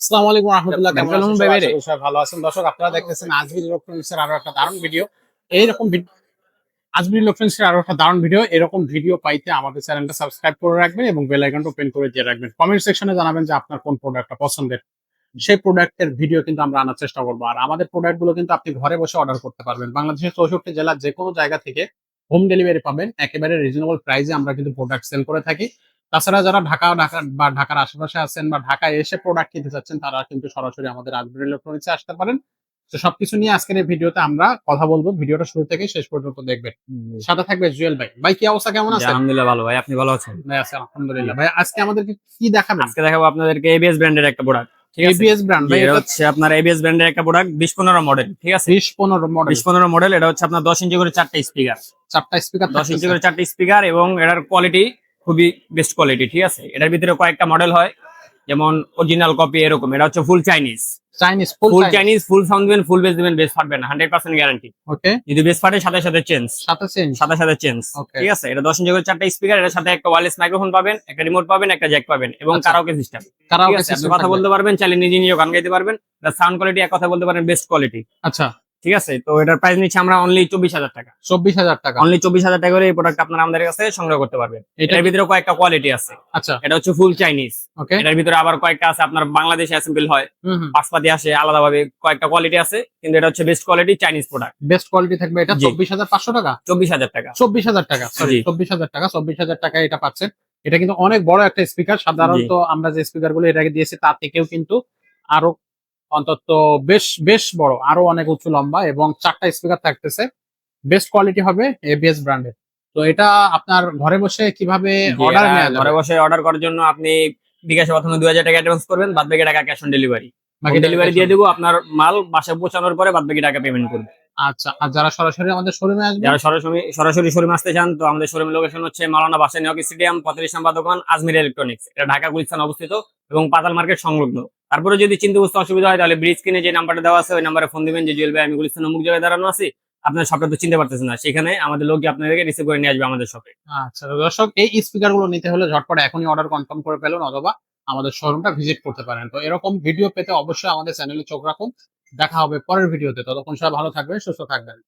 আসসালামু আলাইকুম রহমতুল্লাহ কেমন আছেন? ভালো আছেন। দর্শক আপনারা দেখতেছেন আজমির ইলেকট্রনিক্সের আরও একটা দারুণ ভিডিও। এইরকম আজমির ইলেকট্রনিক্সের আরও একটা দারুণ ভিডিও। এরকম ভিডিও পাইতে আমাদের চ্যানেলটা সাবস্ক্রাইব করে রাখবেন এবং বেল আইকনটা ওপেন করে দিয়ে রাখবেন। কমেন্ট সেকশনে জানাবেন যে আপনার কোন প্রোডাক্টটা পছন্দের। সেই প্রোডাক্টের ভিডিও কিন্তু আমরা আনার চেষ্টা করব। আর আমাদের প্রোডাক্টগুলো কিন্তু আপনি ঘরে বসে অর্ডার করতে পারবেন। বাংলাদেশের চৌষট্টি জেলার যে কোনো জায়গা থেকে হোম ডেলিভারি পাবেন। একেবারে রিজনেবল প্রাইসে আমরা কিন্তু প্রোডাক্ট সেল করে থাকি। তাছাড়া যারা ঢাকা ঢাকা বা ঢাকার আশেপাশে আছেন বা ঢাকায় এসে প্রোডাক্ট কিনতে চাচ্ছেন তারা কিন্তু সরাসরি আমাদের আজমির ইলেকট্রনিক্সে আসতে পারেন। তো সবকিছু নিয়ে আজকের এই ভিডিওতে আমরা কথা বলব। ভিডিওটা শুরু থেকে শেষ পর্যন্ত দেখবেন। সাথে থাকবে জুয়েল ভাই। ভাই কি অবস্থা? কেমন আছে আলহামদুলিল্লাহ ভালো ভাই আপনি ভালো আছেন? ভাই আছে আলহামদুলিল্লাহ। ভাই আজকে আমাদেরকে কি দেখাবেন? আজকে দেখাবো আপনাদেরকে এবিএস ব্র্যান্ডের একটা প্রোডাক্ট এবিএস ব্র্যান্ড ভাই এটা হচ্ছে আপনার এবিএস ব্র্যান্ডের একটা প্রোডাক্ট বিশ পনেরো মডেল ঠিক আছে? মডেল বিশ পনেরো মডেল এটা হচ্ছে আপনার দশ ইঞ্চি করে চারটা স্পিকার চারটা স্পিকার দশ ইঞ্চি করে চারটা স্পিকার এবং এটার কোয়ালিটি খুবই বেস্ট কোয়ালিটি ঠিক আছে? এটার ভিতরে কয়েকটা মডেল হয় যেমন অরিজিনাল কপি এরকম এটা হচ্ছে full Chinese Chinese full Chinese full sound দিবেন ফুল বেস দিবেন বেস ফাটবে না হান্ড্রেড পার্সেন্ট গ্যারান্টি ওকে যদি বেস ফাটে সাথে সাথে চেঞ্জ সাথে চেঞ্জ সাথে সাথে চেঞ্জ ঠিক আছে? এটা দশ ইঞ্চি করে চারটা স্পিকার এটার সাথে একটা ওয়ারলেস মাইক্রোফোন পাবেন একটা রিমোট পাবেন একটা জ্যাক পাবেন এবং। কারাওকে সিস্টেম কারাওকে সিস্টেম কথা বলতে পারবেন চাইলে নিজে নিজে গান গাইতে পারবেন সাউন্ড কোয়ালিটি এক কথা বলতে পারেন বেস্ট কোয়ালিটি আচ্ছা। ঠিক আছে? তো এটার প্রাইস নিচ্ছে আমরা অনলি চব্বিশ হাজার টাকা। চব্বিশ হাজার টাকা। অনলি চব্বিশ হাজার টাকা করে এই প্রোডাক্ট আপনার আমাদের কাছে সংগ্রহ করতে পারবেন। এটার ভিতরে কয়েকটা কোয়ালিটি আছে। আচ্ছা। এটা হচ্ছে ফুল চাইনিজ ওকে এটার ভিতরে আবার কয়েকটা আছে আপনার বাংলাদেশে অ্যাসেম্বল হয়। পাঁচপাতি আসে আলাদাভাবে কয়েকটা কোয়ালিটি আছে কিন্তু এটা হচ্ছে best quality Chinese product best quality থাকবে এটা চব্বিশ হাজার পাঁচশো টাকা? চব্বিশ হাজার টাকা। চব্বিশ হাজার টাকা সরি চব্বিশ হাজার টাকা চব্বিশ হাজার টাকা এটা পাচ্ছেন। এটা কিন্তু অনেক বড় একটা স্পিকার সাধারণত আমরা যে স্পিকারগুলো এটাকে দিয়েছি তার থেকেও কিন্তু আরও অন্তত বেশ বেশ বড় আরও অনেক উঁচু লম্বা এবং চারটা স্পিকার থাকতেছে। বেস্ট কোয়ালিটি হবে এবিএস ব্র্যান্ডের তো এটা আপনার ঘরে বসে কীভাবে অর্ডার ঘরে বসে অর্ডার করার জন্য আপনি বিকাশে প্রথমে দুই হাজার টাকা অ্যাডভান্স করবেন বাদ বাকি টাকা ক্যাশ অন ডেলিভারি বাকি ডেলিভারি দিয়ে দেবো আপনার মাল বাসায় পৌঁছানোর পরে বাদ বাকি টাকা পেমেন্ট করবে। আচ্ছা আর যারা সরাসরি আমাদের শোরুমে আসবে যারা সরাসরি সরাসরি শোরুম আসতে চান তো আমাদের শোরুম লোকেশন হচ্ছে মালানা বাসা নিয়োগ স্টেডিয়াম পঁয়ত্রিশ নম্বর দোকান আজমির ইলেকট্রনিক্স এটা ঢাকা গুলিস্তান অবস্থিত এবং পাতাল মার্কেট সংলগ্ন। তারপরে যদি চিন্তা বুঝতে অসুবিধা হয় তাহলে ব্রিজ কিনে যে নাম্বারটা দেওয়া আছে ওই নাম্বারে ফোন দিবেন যে জুয়েল ভাই আমি গুলিস্তান অমুক জায়গায় দাঁড়ানো আছি। আপনার শপটা তো চিনতে পারতেছেন না। সেখানে আমাদের লোক আপনাদেরকে রিসিভ করে নিয়ে আসবে আমাদের শপে আচ্ছা দর্শক এই স্পিকারগুলো নিতে হলে ঝটপট এখনই অর্ডার কনফার্ম করে ফেলুন অথবা আমাদের শোরুমটা ভিজিট করতে পারেন। তো এরকম ভিডিও পেতে অবশ্যই আমাদের চ্যানেলে চোখ রাখুন। দেখা হবে পরের ভিডিওতে। ততক্ষণ সবাই ভালো থাকবেন সুস্থ থাকবেন।